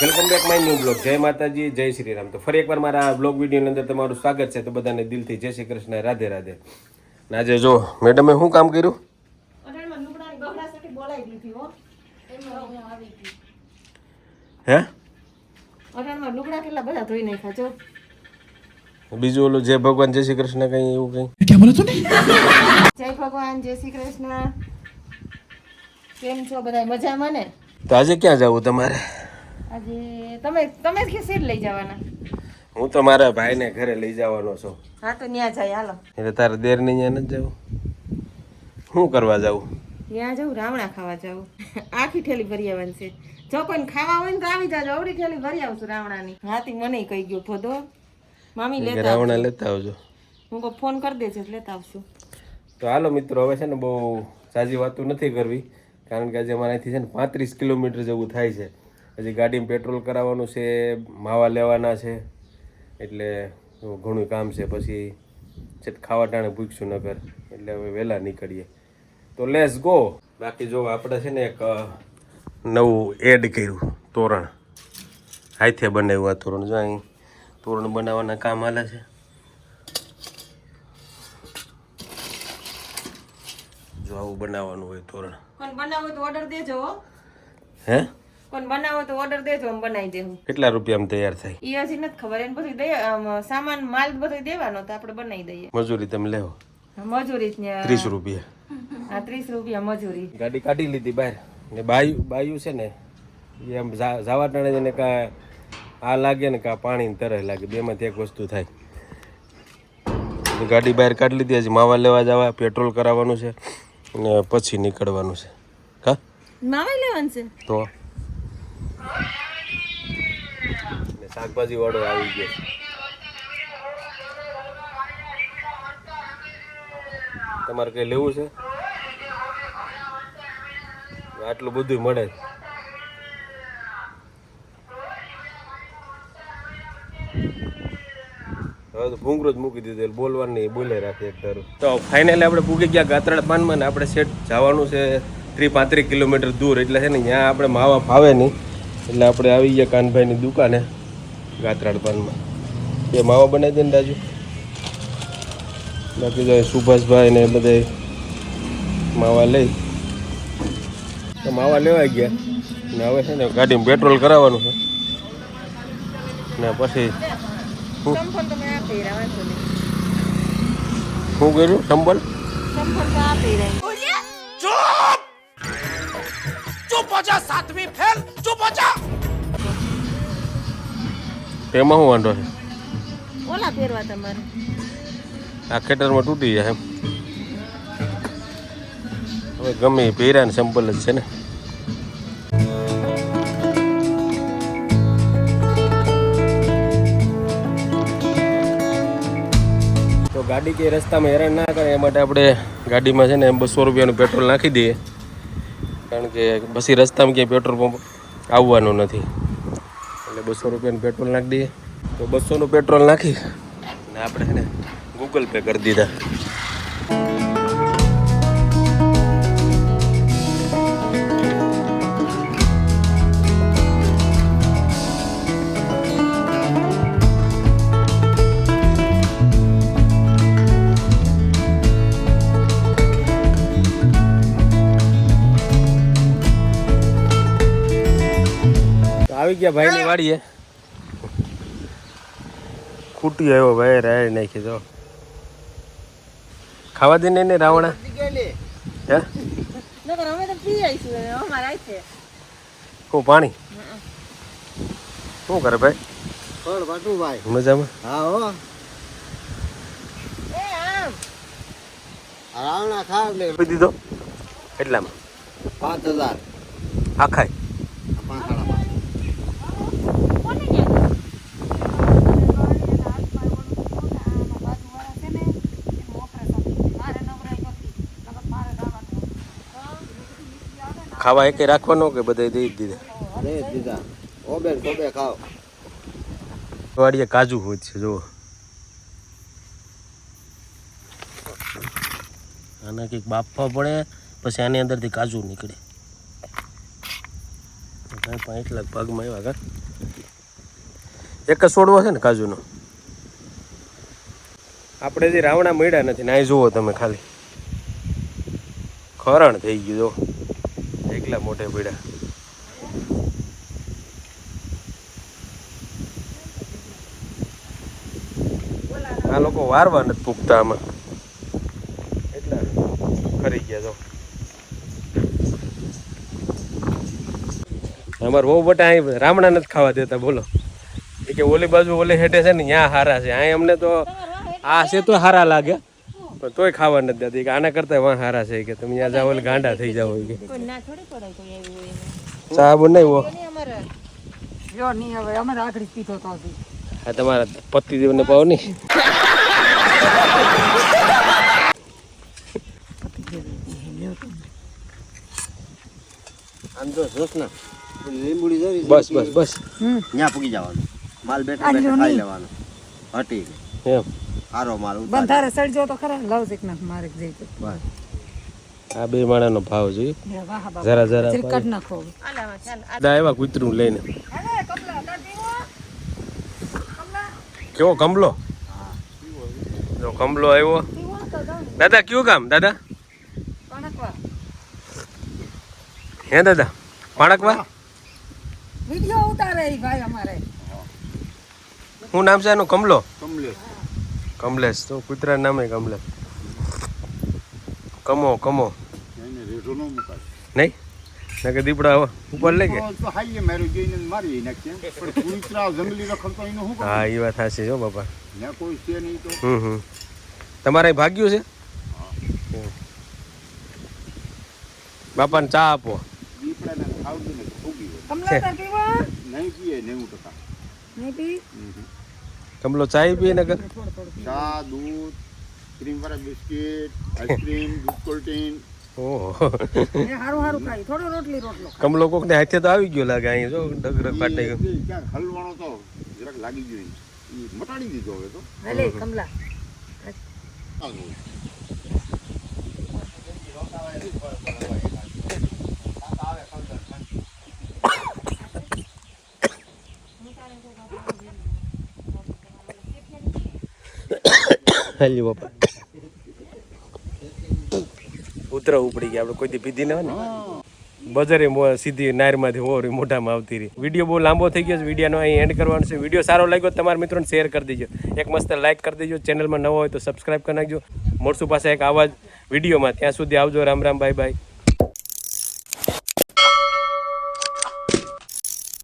Welcome back my new blog જય માતાજી જય શ્રી રામ તો ફરી એકવાર મારા બ્લોગ વિડીયોની અંદર તમારું સ્વાગત છે. તો બધાને દિલથી જય શ્રી કૃષ્ણ રાધે રાધે. ને આજે જો મેડમે શું કામ કર્યું? હો. હે અઢારમાં લુગડા કેટલા બધા ધોઈ નાખ્યા જો. બીજું ઓલું જય ભગવાન જય શ્રી કૃષ્ણ કંઈ એવું કંઈ? જય ભગવાન જય શ્રી કૃષ્ણ. કેમ છો બધા મજામાં ને? તો આજે ક્યાં જવું તમારે? આજે તમે તમે જ સીટ લઈ જવાના. હું તો મારા ભાઈને ઘરે લઈ જવાનો છું. હા તો ત્યાં જાય હાલો. એટલે તારે દેરની ન્યા નથી જવું? શું કરવા જવું ત્યાં જવું રાવણા ખાવા જવું આખી ઠેલી ભરી આવવાની છે. જો કોઈને ખાવા હોય ને તો આવી જાજો. અવડી ઠેલી ભરી આવશું રાવણાની. હાથી મને કહી ગયો ફોદો મામી લેતા રાવણા લેતા આવજો. હું કહું ફોન કરી દેજો લેતા આવશું. તો હાલો મિત્રો હવે છે ને બહુ સાજી વાતો નથી કરવી કારણ કે આજે અમારે અહીંથી છે ને પાંત્રીસ કિલોમીટર જેવું થાય છે. હજી ગાડીમાં પેટ્રોલ કરાવવાનું છે માવા લેવાના છે એટલે ઘણું કામ છે. પછી છે ખાવા ટાણે પૂછશું નગર એટલે હવે વહેલા નીકળીએ. તો લેસ ગો બાકી જો આપણે છે ને એક નવું એડ કર્યું તોરણ. હાથે બનાવ્યું આ તોરણ. જો અહીં તોરણ બનાવવાના કામ હાલે છે. જો આવું બનાવવાનું હોય તોરણ. બનાવો તો ઓર્ડર દેજો હે? કોણ બનાવો તો ઓર્ડર દેજો આમ બનાવી દેવું. કેટલા રૂપિયામાં તૈયાર થાય? એ હજી નથી ખબર એને બધું દે સામાન માલ બધું દેવાનો તો આપણે બનાવી દઈએ. મજૂરી તમે લેવો. મજૂરી ત્રીસ રૂપિયા. હા ત્રીસ રૂપિયા મજૂરી. ગાડી કાઢી લીધી બહાર. ને બાયું બાયું છે ને એ આમ જાવા ટાણે જઈને કા આ લાગે ને કા પાણી તરસ લાગે બેમાંથી એક વસ્તુ થાય. ગાડી બહાર કાઢી લીધી હજી માવા લેવા જવા પેટ્રોલ કરાવવાનું છે ને પછી નીકળવાનું છે. હા માવા લેવાનું છે? તો ને શાકભાજી વાળો આવી ગયો. તમારે કઈ લેવું છે? આટલું બધું મળે. હવે તો ભૂંગરો જ મૂકી દીધું બોલવાનું બોલે રાખે એક ફાઇનલી આપણે પૂગી ગયા ગાત્રાળ પાનમાં ને આપણે સેટ જવાનું છે ત્રી પાંત્રીસ કિલોમીટર દૂર, એટલે છે ને, ત્યાં આપણે માવા ફાવે નહીં. એટલે આપણે આવી ગયા કાનભાઈની દુકાને. ગાત્રાળ પાનમાં. એ માવા બનાવી દે ને દાજુ બાકી તો સુભાષભાઈ ને બધા માવા લઈ. તો માવા લેવા ગયા. ને હવે છે ને ગાડીમાં પેટ્રોલ કરાવવાનું છે. ને પછી શું કર્યું? સંબલ સાતમી ફેલ. રહ્યા તેમાં શું વાંધો છે? ઓલા પહેરવા તમારે. આ ખેતરમાં તૂટી જાય એમ. હવે ગમે એ પહેર્યા ને સંપલ જ છે ને. તો ગાડી કે રસ્તામાં હેરાન ના કરે એ માટે આપણે ગાડીમાં છે ને બસો રૂપિયાનું પેટ્રોલ નાખી દઈએ. કારણ કે પછી રસ્તામાં ક્યાંય પેટ્રોલ પંપ આવવાનું નથી. એટલે બસો રૂપિયાનું પેટ્રોલ નાખી દઈએ. તો બસોનું પેટ્રોલ નાખી ને આપણે છે ને ગૂગલ પે કરી દીધા. આવી ગયા ભાઈની વાડીએ. ખૂટી આવ્યો ભાઈ રાય નાખી તો. ખાવા દે ને રાવણા. હે? નકર અમે તો પી આવીશું અમારે આવી છે શું પાણી? શું કરે ભાઈ? ભાઈ. મજામાં? હા હો. રાવણા ખાવ લે. દીધો? એટલામાં પાંચ હજાર. આખાય પાંચ સાડા પાંચ કોને ગયા ખાવા એકે રાખવાનો કે બધા દઈ દીધા? દઈ દીધા. ઓબે ટોબે ખાવ વાડીએ કાજુ હોય છે જુઓ. આના કંઈક બાફવા પડે પછી આની અંદરથી કાજુ નીકળે. એટલા ભાગમાં આવ્યા કા એક જ છોડવો છે ને કાજુનો? આપણે જે રાવણા મળ્યા નથી ને જુઓ તમે ખાલી. ખરણ થઈ ગયું જો એકલા મોટે પડ્યા આ લોકો વારવા નથી પૂગતા આમાં. એટલા ખરી ગયા જો અમારે બહુ બટા અહીં રામણા નથી ખાવા દેતા બોલો. એ કે ઓલી બાજુ ઓલી હેઠે છે ને ત્યાં હારા છે. અહીં અમને તો આ છે તો હારા લાગે. પણ તોય ખાવા નથી દેતી કે આના કરતા વાં હારા છે કે તમે ત્યાં જાઓ એટલે ગાંડા થઈ જાવ કે. સાહેબ ના થોડી પડે કોઈ એવું હોય એને. ચા બનાવ્યો કોની અમારે? જો નહીં હવે અમે રાખડી પીધો તો હતી. આ તમારા પતિદેવને પાવ નહીં? આમ તો જોશ ને. લીંબુડી જરી બસ બસ. બસ ત્યાં પૂગી જવાનું. માલ બેઠા બેઠા ખાઈ લેવાનો. હટી એમ. સારો માલ બંધારે સળજો તો ખરા લાવ એક નાખ મારે જઈ તો આ બે માણાનો ભાવ જોઈએ. જરા જરા જરીક નાખો. દા એવા કૂતરું લઈને. કેવો કમલો જો કમલો આવ્યો. દાદા કયું કામ દાદા? હે દાદા? પાણકવા? વિડિયો ઉતારે ભાઈ અમારે. હું નામ છે એનું કમલો કમલેશ તો કૂતરા નામે કમલેશ. કમો કમો. નહીં? કે દીપડા હવે ઉપર લઈ ગયા? હા એ વાત સાચી છે હો બાપા. કરું કોઈ છે નહીં તો. હમ હમ. તમારે ભાગ્યું છે? બાપાને ચા આપો. નહીં પીએ નેવું ટકા. નહીં પી? કમલો ચા પીએ થોડું ચા દૂધ ક્રીમ વાળા બિસ્કિટ આઈસ્ક્રીમ દૂધ કોલ્ટીન. ઓહો. હારું હારું ખાઈ થોડો રોટલી રોટલો કમલો કોક ને હાથે તો આવી ગયો લાગે અહીં જો ડગરગ ફાટી ગયો. હલવાનો તો જરાક લાગી ગયો મટાડી દીધો હવે તો. કમલા. હાલી બાપા. ઉતરા ઉપડી ગયા. આપણે કોઈ દી પીધી ના હોય ને? બજારે સીધી નારમાંથી ઓરી મોઢામાં આવતી રહી. વીડિયો બહુ લાંબો થઈ ગયો છે, વિડીયોનો અહીં એન્ડ કરવાનો છે. વીડિયો સારો લાગ્યો તમારા મિત્રોને શેર કરી દેજો. એક મસ્ત લાઇક કરી દેજો. ચેનલમાં નવો હોય તો સબસ્ક્રાઇબ કરી નાખજો. મોરસુ પાસે એક આવા જ વિડીયોમાં. ત્યાં સુધી આવજો. Ram Ram, bye bye.